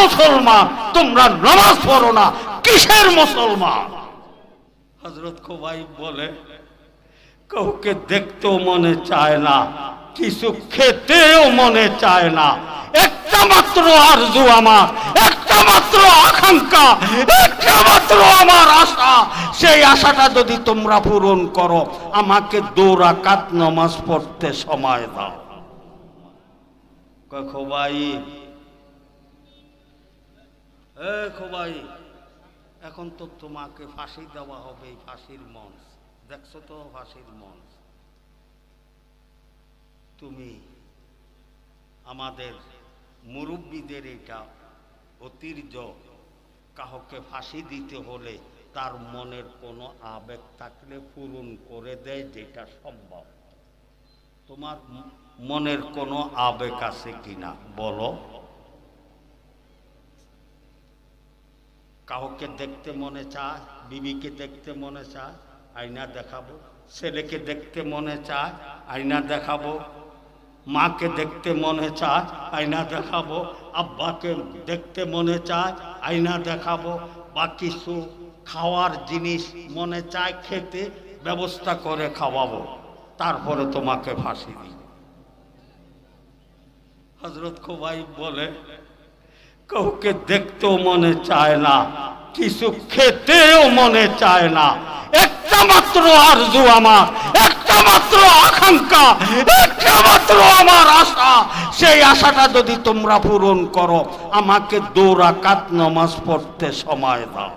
মুসলমান, তোমরা নামাজ পড়ো না, কিসের মুসলমান? হজরত খোবাই বলে, কাউকে দেখতেও মনে চায় না, কিছু খেতেও মনে চায় না। একটা মাত্র আরজু আমার, একটা মাত্র আকাঙ্ক্ষা, একটা মাত্র আমার আশা। সেই আশাটা যদি তোমরা পূরণ করো, আমাকে দৌড়াকাত নমাজ পড়তে সময় দাও। কয় খোবাই এ খোবাই, এখন তো তোমাকে ফাঁসি দেওয়া হবে এই ফাঁসির মঞ্চ। দেখছ তো ফাঁসির মঞ্চ। তুমি আমাদের মুরব্বীদের এটা অতির্য কাহকে ফাঁসি দিতে হলে তার মনের কোনো আবেগ থাকলে পূরণ করে দেয় যেটা সম্ভব। তোমার মনের কোনো আবেগ আছে কিনা বলো। কাউকে দেখতে মনে চায়, বিবিকে দেখতে মনে চায়, আয়না দেখাবো। ছেলেকে দেখতে মনে চায়, আয়না দেখাবো। মাকে দেখতে মনে চায়, আয়না দেখাবো। আব্বাকে দেখতে মনে চায়, আয়না দেখাবো। বা কিছু খাওয়ার জিনিস মনে চায়, খেতে ব্যবস্থা করে খাওয়াবো। তারপরে তোমাকে ফাঁসি দিই হজরত খুবাই বলে কাউকে দেখতেও মনে চায় না, কিছু খেতেও মনে চায় না। একটা মাত্র আরজু আমার, একটা মাত্র আকাঙ্ক্ষা, একটা মাত্র আমার আশা। সেই আশাটা যদি তোমরা পূরণ করো, আমাকে দৌড়াকাত নমাজ পড়তে সময় দাও।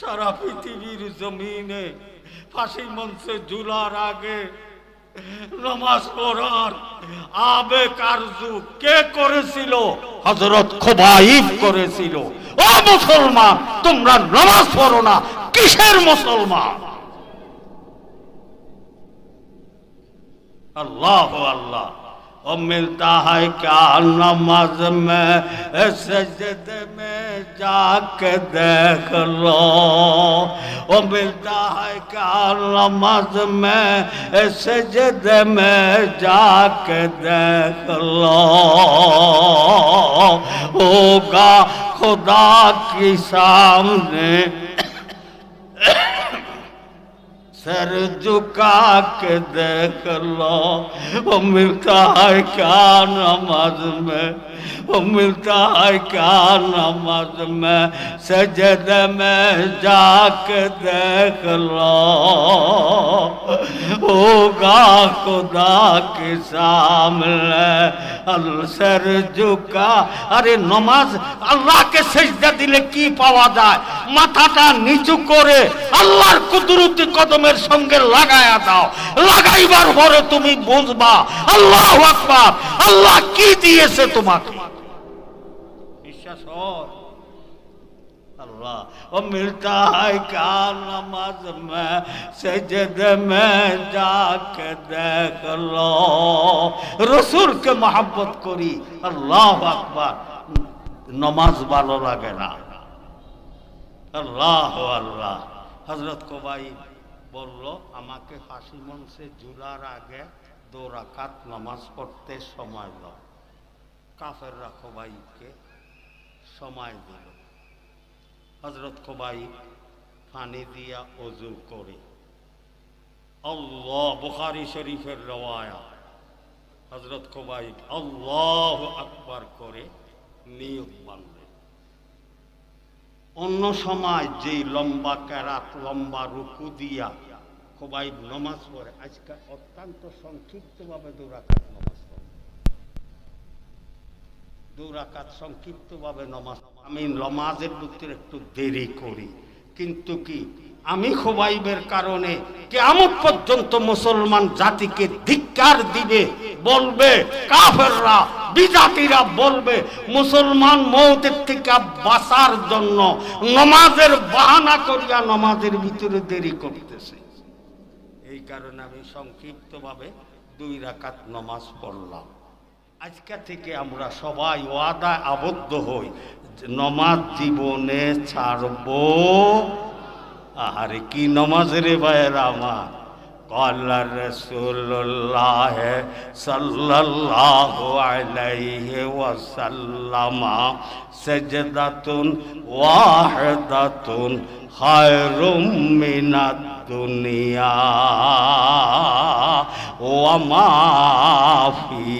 সারা পৃথিবীর জমিনে ফাঁসি মঞ্চে ঝুলার আগে নামাজ পড়ার আবে কারজু কে করেছিল? হযরত খোবাইব করেছিল। ও মুসলমান, তোমরা নামাজ পড়ো না, কিসের মুসলমান? আল্লাহ আল্লাহ। اور ملتا ہے کیا نماز میں سجد میں جا کے دیکھ لو۔ ملتا ہے کیا نماز میں سجد میں جا کے دیکھ لو۔ ہوگا خدا کی سامنے۔ سر جھکا کے دیکھ لو وہ ملتا ہے کیا نماز میں؟ वो मिलता है क्या नमाज में सजद में जाके देख लो होगा खुदा के सामने अल सर झुका अरे नमाज আল্লাহকে সেজদা দিলে কি পাওয়া যায় মাথাটা নিচু করে আল্লাহর কুদরতি কদমের সঙ্গে লাগায়া দাও লাগাইবার পরে তুমি বুঝবা আল্লাহ আকবার আল্লাহ কি দিয়েছে তোমাকে সর মিলতাই নমাজ মে সজদ মে যাকে দেখল রসুর কে মহাব্বত করি আল্লাহ আকবর নমাজ ভালো লাগে না আল্লাহ আল্লাহ হজরত কোবাই বলল আমাকে হাসি মনসে জুলার আগে দৌড়াকাত নামাজ পড়তে সময় দাও কাফের রাখো সময় দিল। হজরত কোবাই পানি দিয়া অজু করে। আল্লাহ, বুখারি শরীফের রওয়ায়া। হজরত কোবাই আল্লাহ আকবার করে নিয়ত বানলেন অন্য সময় যেই লম্বা কেরাত, লম্বা রুকু দিয়া কোবাই নমাজ পড়ে, আজকে অত্যন্ত সংক্ষিপ্তভাবে দুরাকাত। দুরাকাত সংক্ষিপ্তভাবে নমাজ। আমি নমাজের ভিতরে একটু দেরি করি। কিন্তু কি? আমি খোবাইবের কারণে কেমন পর্যন্ত মুসলমান জাতিকে ধিক্কার দিবে, বলবে, কাফেররা, বিজাতিরা বলবে, মুসলমান মৌতের থেকে বাঁচার জন্য নমাজের বাহানা করিয়া নমাজের ভিতরে দেরি করতেছে। এই কারণে আমি সংক্ষিপ্তভাবে দুই রাকাত নমাজ পড়লাম। আজকে থেকে আমরা সবাই ওয়াদা আবদ্ধ হই নমাজ জীবনে ছাড়ব। আহারে কি নমাজ রে ভাইয়ের আমার? কলার রসুল্লাহ সাল্লাহ আলাইহি ওয়াসাল্লামা সাজদাতুন ওয়াহদাতুন খায়রুম দুনিয়া ওয়া মাফি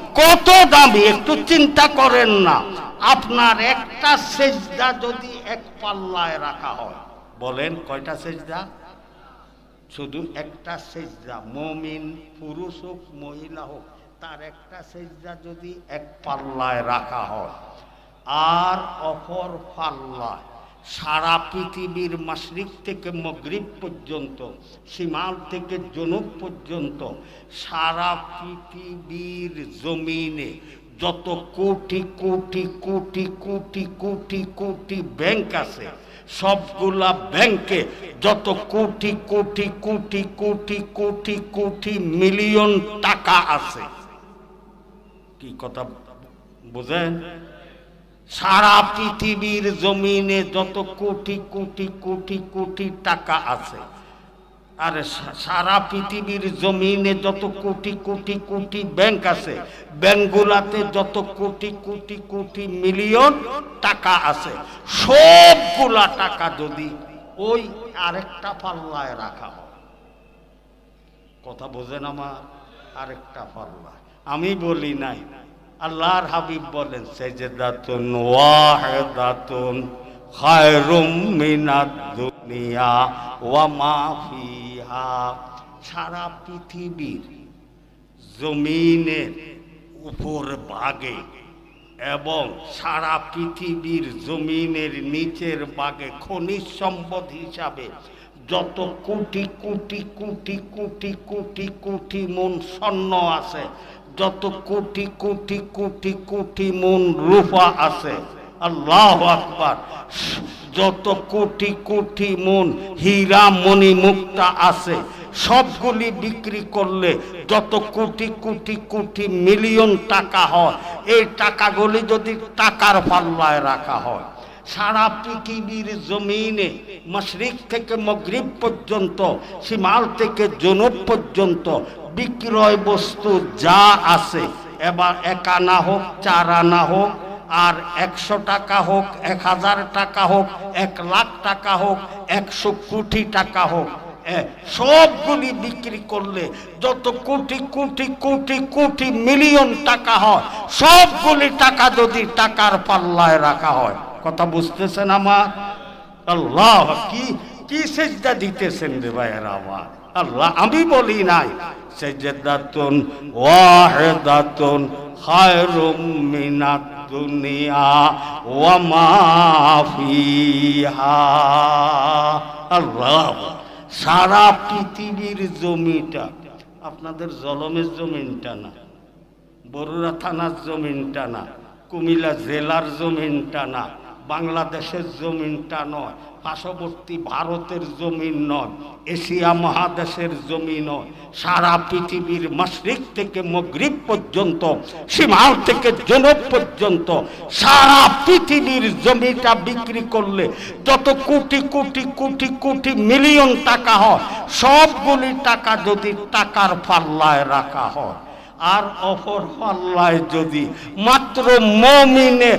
কত দামি, একটু চিন্তা করেন না। আপনার একটা সেজদা যদি এক পাল্লায় রাখা হয়, বলেন কয়টা সেজদা? শুধু একটা সেজদা, মমিন পুরুষ হোক, মহিলা হোক, তার একটা সেজদা যদি এক পাল্লায় রাখা হয়, আর অপর পাল্লায় সারা পৃথিবীর মাসরিক থেকে মগরিব পর্যন্ত সীমাল থেকে জনুব পর্যন্ত, সারা পৃথিবীর জমিনে যত কোটি কোটি কোটি কোটি কোটি কোটি ব্যাংক আছে, সবগুলা ব্যাংকে যত কোটি কোটি কোটি কোটি কোটি কোটি মিলিয়ন টাকা আছে। কি কথা বুঝেন? সারা পৃথিবীর জমিনে যত কোটি কোটি কোটি কোটি টাকা আছে, আর সারা পৃথিবীর জমিনে যত কোটি কোটি কোটি ব্যাংক আছে, ব্যাংকগুলাতে যত কোটি কোটি কোটি মিলিয়ন টাকা আছে, সবগুলা টাকা যদি ওই আরেকটা পাল্লায় রাখা হয়। কথা বোঝেন আমার? আরেকটা পাল্লা আমি বলি নাই আল্লাহর হাবিব বলেন, সেজদাতুন ওয়াহিদাতুন খায়রুম মিনাদ দুনিয়া ওয়া মা ফিহা। সারা পৃথিবীর জমিনের উপর ভাগে এবং সারা পৃথিবীর জমিনের নিচের বাগে খনিজ সম্পদ হিসাবে যত কোটি কোটি কোটি কোটি কোটি কোটি মন স্বর্ণ আছে যত কোটি কোটি কোটি কোটি মন রূপা আছে, আল্লাহ আকবার। যত কোটি কোটি মন হীরা মণি মুক্তা আছে, সবগুলি বিক্রি করলে যত কোটি কোটি কোটি মিলিয়ন টাকা হয়, এই টাকাগুলি যদি টাকার পাল্লায় রাখা হয় সারা পৃথিবীর জমিনে মশরিক থেকে মগরিব পর্যন্ত সীমাল থেকে জনব পর্যন্ত বিক্রয় বস্তু যা আছে, এবার এক আনা হোক, চার আনা হোক, আর একশো টাকা হোক, এক হাজার টাকা হোক, এক লাখ টাকা হোক, একশো কোটি টাকা হোক সবগুলি বিক্রি করলে যত কোটি কোটি কোটি কোটি মিলিয়ন টাকা হয়, সবগুলি টাকা যদি টাকার পাল্লায় রাখা হয়। কথা বুঝতেছেন আমার? আল্লাহ, কি কি সেজদা দিতেছেন রে ভাইয়ের আমার? আল্লাহ, আমি বলি নাই, সেজদাতুন ওয়াহিদাতুন খায়রুম মিনাদ দুনিয়া ওয়া মা ফিহা। আল্লাহ, সারা পৃথিবীর জমিটা, আপনাদের জলমের জমিনটা না, বরুড়া থানার জমিনটা না, কুমিল্লা জেলার জমিনটা না বাংলাদেশের জমিনটা নয়, পার্শ্ববর্তী ভারতের জমিন নয়, এশিয়া মহাদেশের জমি নয়, সারা পৃথিবীর মাসরিক থেকে মগরিব পর্যন্ত সীমাল থেকে জনব পর্যন্ত, সারা পৃথিবীর জমিটা বিক্রি করলে যত কোটি কোটি কোটি কোটি মিলিয়ন টাকা হয়, সবগুলি টাকা যদি টাকার পাল্লায় রাখা হয়। আর অপর পাল্লায় যদি মাত্র মমিনে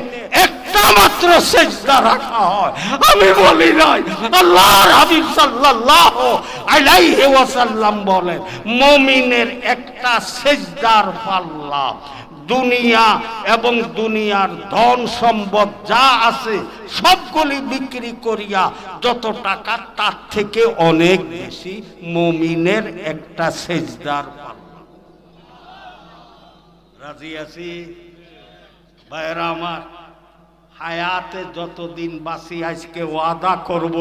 একটা মাত্র সেজদা রাখা হয়, আমি বলি নাই। আল্লাহর হাবিব সাল্লাল্লাহু আলাইহি ওয়াসাল্লাম বলেন, মমিনের একটা সেজদার পাল্লা, দুনিয়া এবং দুনিয়ার ধন সম্পদ যা আছে সবগুলি বিক্রি করিয়া যত টাকা, তার থেকে অনেক বেশি মমিনের একটা সেজদার পাল্লা। রাজি আছি। ভাইরা আমার হায়াতে যতদিন বাসি আজকে ওয়াদা করব,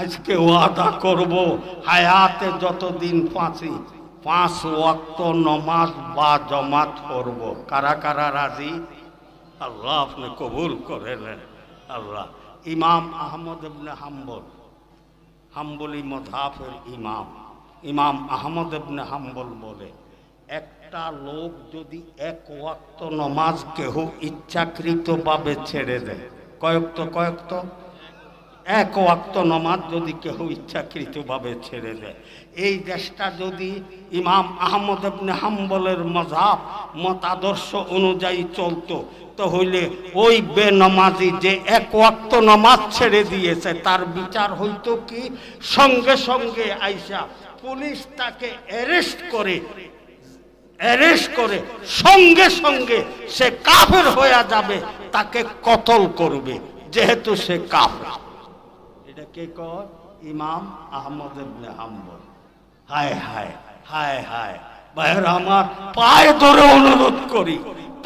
আজকে ওয়াদা করব, হায়াতে যতদিন পাঁচি পাঁচ ওয়াক্ত নমাজ বা জমাত করব কারা কারা রাজি? আল্লাহ আপনি কবুল করে নেন আল্লাহ। ইমাম আহমদ ইবনে হাম্বল, হাম্বলি মধাফের ইমাম। ইমাম আহমদ ইবনে হাম্বল বলে একটা লোক যদি এক ওয়াক্ত নমাজ কেহ ইচ্ছাকৃতভাবে ছেড়ে দেয় কয়েকত কয়েকত এক ওয়াক্ত নমাজ যদি কেহ ইচ্ছাকৃতভাবে ছেড়ে দেয়। এই দেশটা যদি ইমাম আহমদ ইবনে হাম্বলের মজাব, মতাদর্শ অনুযায়ী চলতো, তো হইলে ওই বেনমাজি যে এক ওয়াক্ত নমাজ ছেড়ে দিয়েছে, তার বিচার হইতো কি? সঙ্গে সঙ্গে আইসা পুলিশ তাকে অ্যারেস্ট করে অ্যারেস্ট করে সঙ্গে সঙ্গে সে কাফের হয়ে যাবে, তাকে কতল করবে, যেহেতু সে কাফের। এটা কে কয়? ইমাম আহমদ ইবনে হাম্বল। হায় হায় হায় হায়। ভাইয়ের আমার পায়ে ধরে অনুরোধ করি,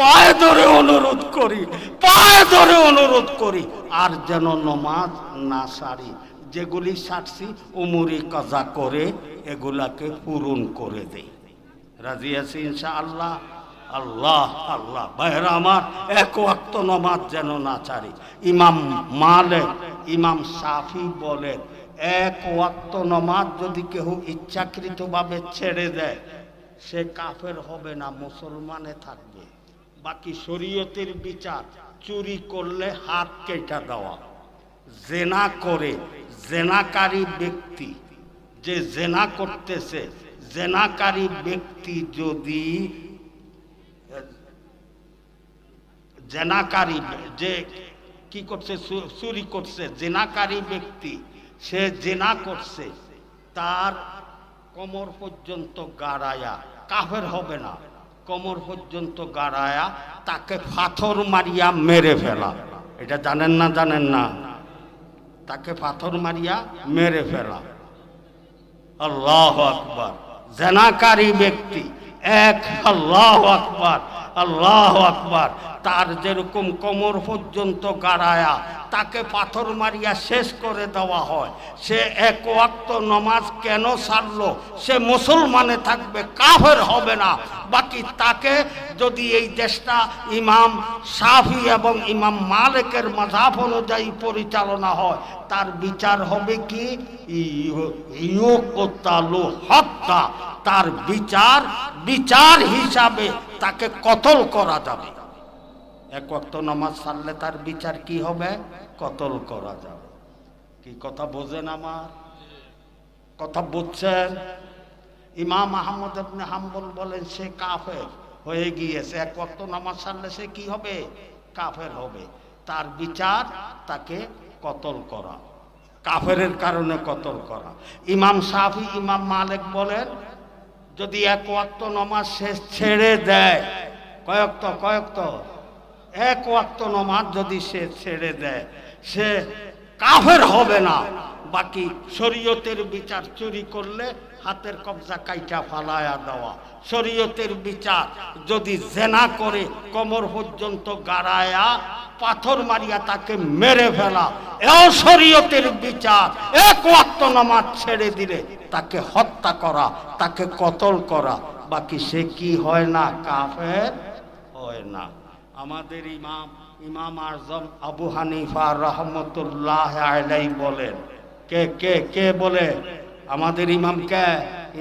পায়ে ধরে অনুরোধ করি, পায়ে ধরে অনুরোধ করি, আর যেন নমাজ না সারি। যেগুলি সারছি, উমরি কাজা করে এগুলাকে পূরণ করে দেই। রাজি আছি ইনশা আল্লাহ আল্লাহ আল্লাহ ভাইয়েরা আমার এক ওয়াক্ত নমাজ যেন না ছাড়ি। ইমাম মালে, ইমাম সাফি বলেন এক ওয়াক্ত নমাজ যদি কেউ ইচ্ছাকৃতভাবে ছেড়ে দেয়, সে কাফের হবে না, মুসলমানে থাকবে। বাকি শরীয়তের বিচার, চুরি করলে হাত কেটা দেওয়া। জেনা করে, জেনাকারী ব্যক্তি, যে জেনা করতেছে জেনাকারী ব্যক্তি যদি, জেনাকারী, যে কি করছে চুরি করছে, জেনাকারী ব্যক্তি, সে জেনা করছে, তার কোমর পর্যন্ত গাড়ায়া, কাফের হবে না, কোমর পর্যন্ত গাড়ায়া, তাকে পাথর মারিয়া মেরে ফেলা। এটা জানেন না জানেন না? তাকে পাথর মারিয়া মেরে ফেলা। আল্লাহ আকবার। জেনাকারী ব্যক্তি। এক আল্লাহ আকবার। আল্লাহ আকবার। তার যেরকম কোমর পর্যন্ত গাড়ায়া, তাকে পাথর মারিয়া শেষ করে দেওয়া হয়। সে এক ওয়াক্ত নমাজ কেন ছাড়লো সে মুসলমানে থাকবে, কাফের হবে না। বাকি তাকে যদি এই দেশটা ইমাম সাফি এবং ইমাম মালিকের মাঝাব অনুযায়ী পরিচালনা হয়, তার বিচার হবে কি? হত্যা তার বিচার বিচার হিসাবে তাকে কতল করা যাবে? এক ওয়াক্ত নামাজ সারলে তার বিচার কি হবে? কতল করা যাবে। কি কথা বোঝেন আমার? কথা বুঝছেন? ইমাম আহমদ আপনি হাম্বল বলেন, সে কাফের হয়ে গিয়েছে। এক ওয়াক্ত নামাজ সারলে সে কি হবে? কাফের হবে। তার বিচার তাকে কতল করা। কাফের কারণে কতল করা। ইমাম সাফি ইমাম মালিক বলেন যদি এক ওয়াক্ত নমাজ শেষ ছেড়ে দেয় কয়েকত কয়েকত এক ওয়াক্ত নমাজ যদি সে ছেড়ে দেয়, সে কাফের হবে না। বাকি শরীয়তের বিচার চুরি করলে হাতের কবজা কাইটা ফালায়া দেওয়া। শরীয়তের বিচার যদি জেনা করে, কোমর পর্যন্ত গাড়ায়া পাথর মারিয়া তাকে মেরে ফেলা, এও শরীয়তের বিচার। এক ওয়াক্ত নামাজ ছেড়ে দিলে তাকে হত্যা করা, তাকে কতল করা। বাকি সে কি হয় না, কাফের হয় না। আমাদের ইমাম ইমাম আজম আবু হানিফা রহমতুল্লাহ আলাই বলেন, কে কে কে বলে? আমাদের ইমাম কে?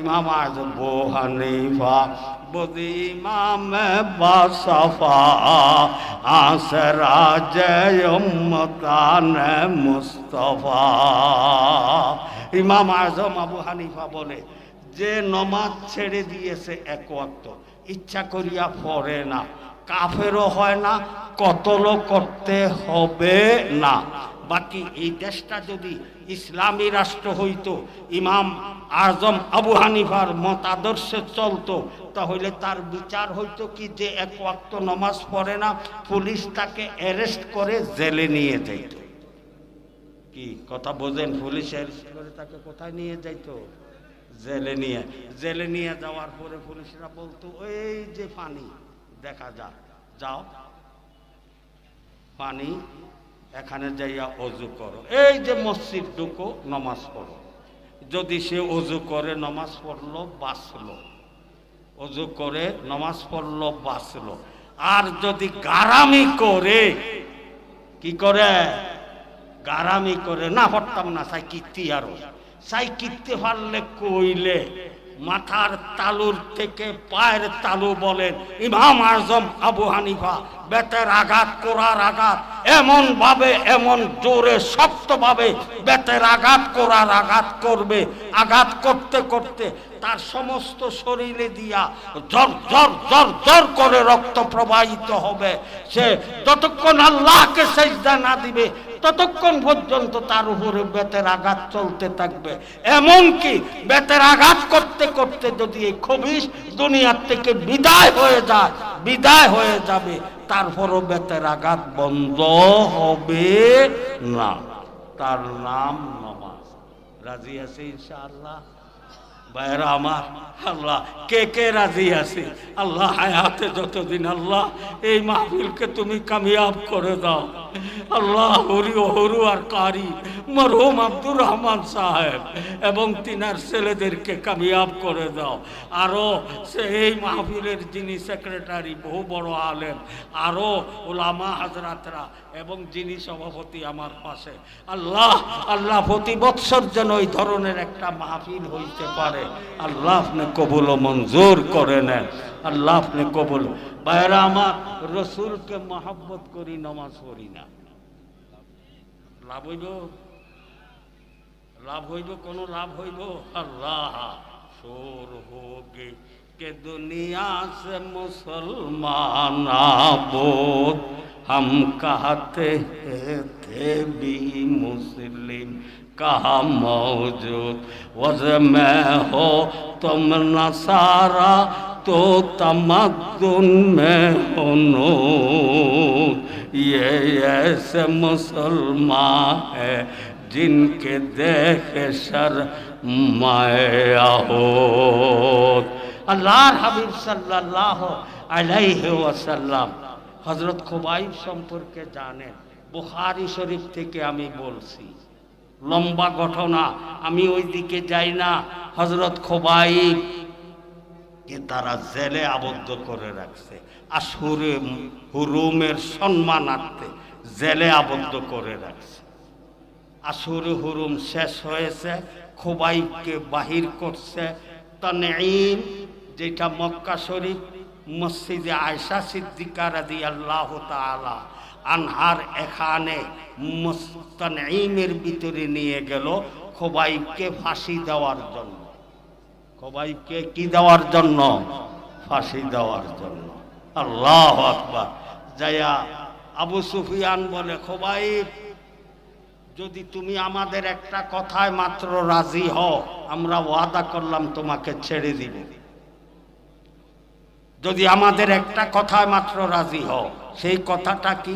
ইমাম আজম বু হানিফা। বদি ইমাম বাসফা আসরা জয় উম্মতান মুস্তফা। ইমাম আজম আবু হানিফা বলে, যে নমাজ ছেড়ে দিয়েছে এক ওয়াক্ত, ইচ্ছা করিয়া পড়ে না। কাফেরও হয় না, কতলও করতে হবে না। বাকি এই দেশটা যদি ইসলামী রাষ্ট্র হইতো, ইমাম আজম আবু হানিফার মতাদর্শে চলতো, তাহলে তার বিচার হইতো কি যে এক ওয়াক্ত নমাজ পড়ে না, পুলিশ তাকে অ্যারেস্ট করে জেলে নিয়ে যাইত। কি কথা বোঝেন? পুলিশ অ্যারেস্ট করে তাকে কোথায় নিয়ে যাইতো? জেলে নিয়ে। জেলে নিয়ে যাওয়ার পরে পুলিশরা বলতো, এই যে পানি, দেখা যাক, যাও। পানি এখানে যাইয়া অজু করো। এই যে মসজিদ ঢুকো, নমাজ পড়ো। যদি সে অজু করে, নমাজ পড়ল, বাঁচলো। অজু করে, নমাজ পড়ল, বাঁচলো। আর যদি গারামি করে, কি করে? গারামি করে। না, পড়তাম না সাই কীর্তি আরও। সাই কীর্তি পারলে কইলে মাথার তালুর থেকে পায়ের তালু বলেন, ইমাম আজম আবু হানিফা, বেতের আঘাত, করার আঘাত এমন ভাবে এমন জোরে, শক্তভাবে বেতের আঘাত, করার আঘাত করবে। আঘাত করতে করতে তার সমস্ত শরীরে দিয়া জর জর জর জর করে রক্ত প্রবাহিত হবে। সে যতক্ষণ আল্লাহকে সেজদা না দিবে ততক্ষণ পর্যন্ত তার উপরে বেতের আঘাত চলতে থাকবে। এমনকি বেতের আঘাত করতে করতে যদি এই খবিস দুনিয়ার থেকে বিদায় হয়ে যায়, বিদায় হয়ে যাবে, তারপরও বেতের আঘাত বন্ধ হবে না। তার নাম নমাজ। রাজি আছে ইনশাআল্লাহ? বাইরা আমার, আল্লাহ, কে কে রাজি আছে? আল্লাহ হায়াতে যতদিন আল্লাহ, এই মাহফিলকে তুমি কামিয়াব করে দাও। আল্লাহ হরি হরু আর কারি, মরহুম আব্দুর রহমান সাহেব এবং তিনার ছেলেদেরকে কামিয়াব করে দাও। আরও সে এই মাহফিলের যিনি সেক্রেটারি, বহু বড় আলেম আরও ওলামা হাজরাতরা এবং যিনি সভাপতি আমার পাশে। আল্লাহ আল্লাহ প্রতি বৎসর যেন ওই ধরনের একটা মাহফিল হইতে পারে। আল্লাহ আপনি কবুল মঞ্জুর করে নেন। আল্লাহ আপনি কবুল বাইরা আমার রসুলকে মহাব্বত করি নমাজ পড়ি না লাভ হইব লাভ হইব কোনো লাভ হইব আল্লাহ শোর হোগে के दुनिया से मुसलमान आबोद हम कहते हैं थे भी मुस्लिम कहा मौजूद वज में हो तुम नसारा तो तमद्दुन में हो नूर ये ऐसे मुसलमान है जिनके देख शर माया हो আল্লাহর হাবিব সাল্লাহ আলাইহি ওয়াসাল্লাম হজরত খুবাইব সম্পর্কে জানেন বুখারি শরীফ থেকে আমি বলছি লম্বা ঘটনা আমি ওই দিকে যাই না হজরত খোবাইব কে তারা জেলে আবদ্ধ করে রাখছে। আর হুরে হুরুমের সম্মানার্থে জেলে আবদ্ধ করে রাখছে। আসুরে হুরুম শেষ হয়েছে, খোবাইবকে বাহির করছে। তনঈম, যেটা মক্কা শরীফ, মসজিদে আয়সা সিদ্দিকার রাদি আল্লাহ তালা আনহার এখানে তনঈমের ভিতরে নিয়ে গেল খোবাইবকে ফাঁসি দেওয়ার জন্য। খোবাইবকে কি দেওয়ার জন্য? ফাঁসি দেওয়ার জন্য। আল্লাহ আকবার। যাইয়া আবু সুফিয়ান বলে, খোবাইব, যদি তুমি আমাদের একটা কথায় মাত্র রাজি হও, আমরা ওয়াদা করলাম তোমাকে ছেড়ে দিব। যদি আমাদের একটা কথায় মাত্র রাজি হও, সেই কথাটা কি?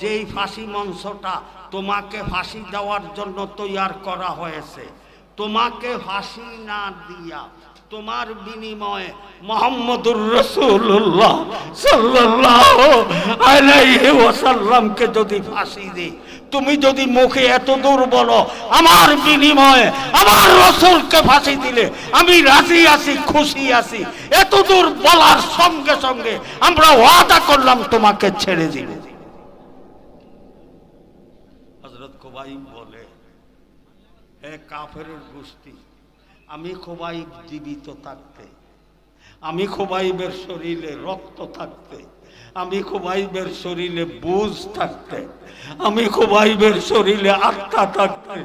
যেই ফাঁসি মঞ্চটা তোমাকে ফাঁসি দেওয়ার জন্য তৈয়ার করা হয়েছে তোমাকে ফাঁসি না দিয়া তোমার বিনিময়ে মোহাম্মদুর রসুল্লাহ সাল্লাল্লাহু আলাইহি ওয়াসাল্লামকে যদি ফাঁসি দিই, তুমি যদি মুখে এত দূর বলো, আমার বিনিময়ে আমার রসুলকে ফাঁসি দিলে, আমি রাজি আছি, খুশি আছি। এত দূর বলার সঙ্গে সঙ্গে আমরা ওয়াদা করলাম, তোমাকে ছেড়ে দিব হজরত কোবাই বলে হে কাফের গোষ্ঠী। আমি খোবাইব জীবিত থাকতে। আমি খোবাইবের শরীরে রক্ত থাকতে। আমি খোবাইবের শরীরে বুঝ থাকতে। আমি খোবাইবের শরীরে আত্মা থাকতে।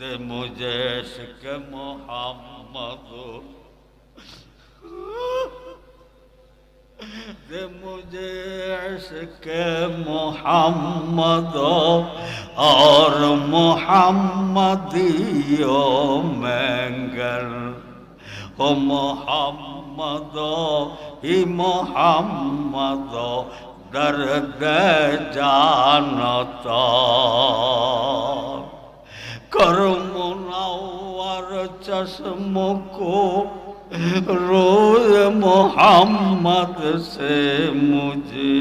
दे मुझे इश्क मोहम्मद दे मुझे के मोहम्मद और मोहम्मदियो मंगल हो मोहम्मद ही मोहम्मद दर्द जानता کرم نوار چشم کو روز محمد سے مجھے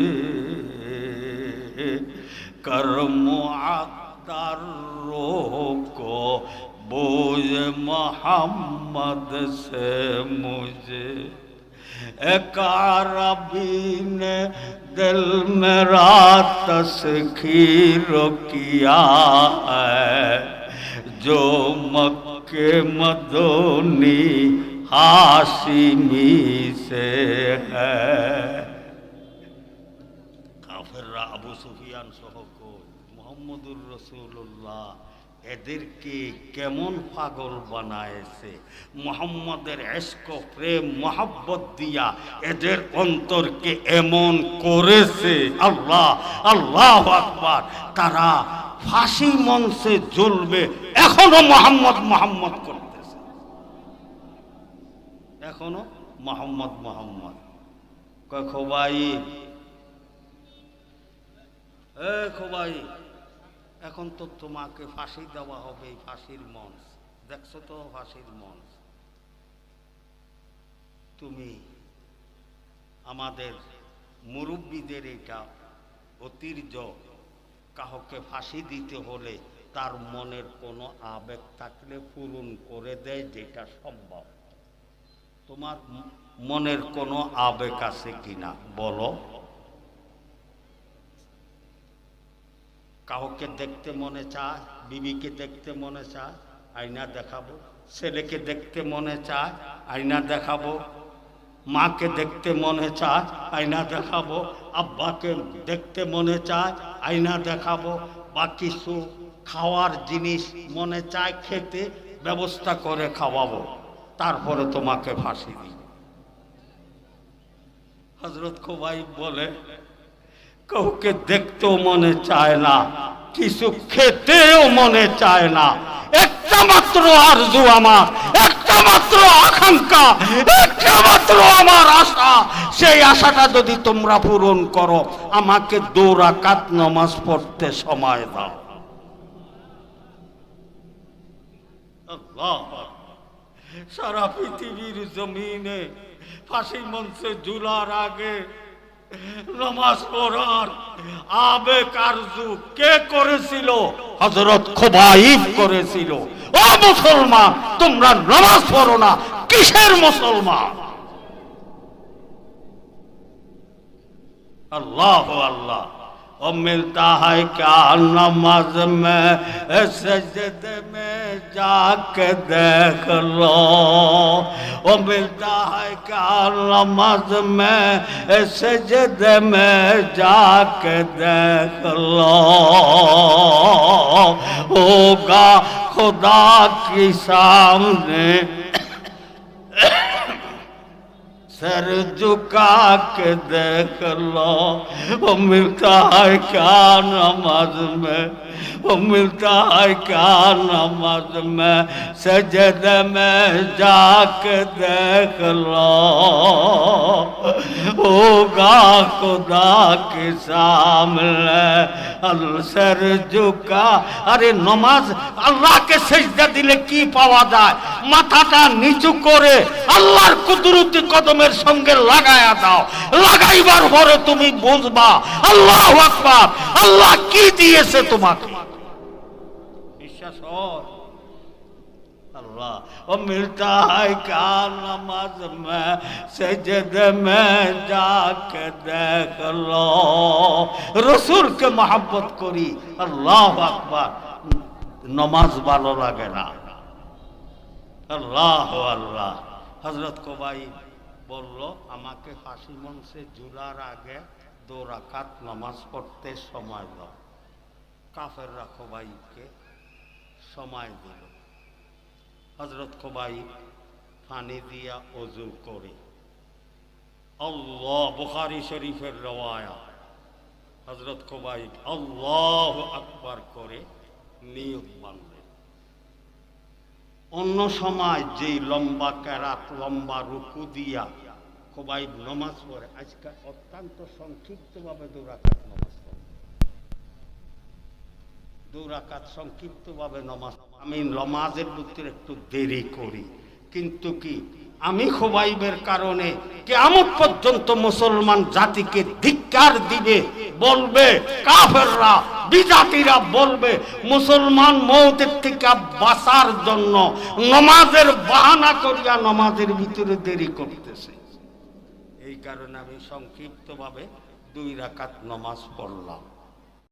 کرم عطر روح کو بوجھ محمد سے مجھے ایک عربی نے دل میرا تسخیر کیا ہے۔ जो मक्के मदोनी हाशिमी से है কাফেররা আবু সুফিয়ান সহ মোহাম্মদুর রসুল্লাহ এদেরকে কেমন পাগল বানায়েছে মোহাম্মদের এস্ক প্রেম মোহাব্বত দিয়া এদের অন্তরকে এমন করেছে আল্লাহ আল্লাহ আকবার তারা ফাঁসি মঞ্চে জ্বলবে। এখনও মোহাম্মদ মোহাম্মদ করতেছে। এখনও মোহাম্মদ মোহাম্মদ। কয় খোবাই। খোবাই, এখন তো তোমাকে ফাঁসি দেওয়া হবে ফাঁসির মঞ্চ। দেখছ তো ফাঁসির মঞ্চ। তুমি আমাদের মুরব্বীদের এটা অতির্য কাহকে ফাঁসি দিতে হলে তার মনের কোনো আবেগ থাকলে পূরণ করে দেয় যেটা সম্ভব। তোমার মনের কোনো আবেগ আছে কিনা বলো। কাউকে দেখতে মনে চায়, বিবিকে দেখতে মনে চায়, আয়না দেখাবো, ছেলেকে দেখতে মনে চায়, আয়না দেখাবো মাকে দেখতে মনে চায়, আয়না দেখাবো। আব্বাকে দেখতে মনে চায়, আয়না দেখাবো। বা কিছু খাওয়ার জিনিস মনে চায়, খেতে ব্যবস্থা করে খাওয়াবো। তারপরে তোমাকে ফাঁসি দিই। হজরত খোবাই বলে, কাউকে দেখতেও মনে চায় না, কিছু খেতেও মনে চায় না একটা মাত্র আরজু আমার, একটা মাত্র আকাঙ্ক্ষা, একটা মাত্র আমার আশা। সেই আশাটা যদি তোমরা পূরণ করো, আমাকে দৌড়াকাত নমাজ পড়তে সময় দাও। সারা পৃথিবীর জমিনে ফাঁসি মঞ্চে ঝুলার আগে নামাজ পড়ার আবে কারজু কে করেছিল? হযরত করেছিল। ও মুসলমান, তোমরা নামাজ পড়ো না, কিসের মুসলমান? اور ملتا ہے کیا نماز میں؟ سجد میں جا کے دیکھ لو۔ اور ملتا ہے کیا نماز میں؟ سجد میں جا کے دیکھ لو۔ ہوگا خدا کی سامنے सर झुका के देख लो वो मिलता है क्या नमाज में वो मिलता है क्या नमाज में सजद में जाके देख लो होगा खुदा के सामने अल सर झुका अरे नमाज আল্লাহকে সেজদা দিলে কি পাওয়া যায় মাথাটা নিচু করে আল্লাহর কুদরতি ইসলামের সঙ্গে লাগায়া দাও। লাগাইবার পরে তুমি বুঝবা، আল্লাহ আকবার، আল্লাহ কি দিয়েছে তোমাকে? বিশ্বাস হয় اللہ اور ملتا ہے کیا نماز میں سجد میں جا کے دیکھ لو رسول کے محبت کری اللہ اکبر نماز والو لگے نا اللہ اللہ حضرت کو بھائی বলল, আমাকে ফাঁসি মঞ্চে ঝুলার আগে দো রাকাত নামাজ পড়তে সময় দাও। কাফেররা কোবাইকে সময় দিল। হজরত খোবাই পানি দিয়া অজু করে। আল্লাহ, বুখারি শরীফের রওয়ায়া। হজরত খোবাই আল্লাহ আকবার করে নিয়ত মানলেন। অন্য সময় যেই লম্বা ক্যারাত লম্বা রুকু দিয়া খোবাই নমাজ পড়ে। আজকে অত্যন্ত সংক্ষিপ্তভাবে দৌড়াকাত নমাজ পড়ে। দৌড়াকাত সংক্ষিপ্তভাবে নমাজ আমি নমাজের ভিতরে একটু দেরি করি। কিন্তু কি? আমি খোবাইবের কারণে কেমন পর্যন্ত মুসলমান জাতিকে ধিক্কার দিবে, বলবে, কাফেররা, বিজাতিরা বলবে, মুসলমান মৌতের থেকে বাঁচার জন্য নমাজের বাহানা করিয়া নমাজের ভিতরে দেরি করতেছে। এই কারণে আমি সংক্ষিপ্তভাবে দুই রাকাত নমাজ পড়লাম।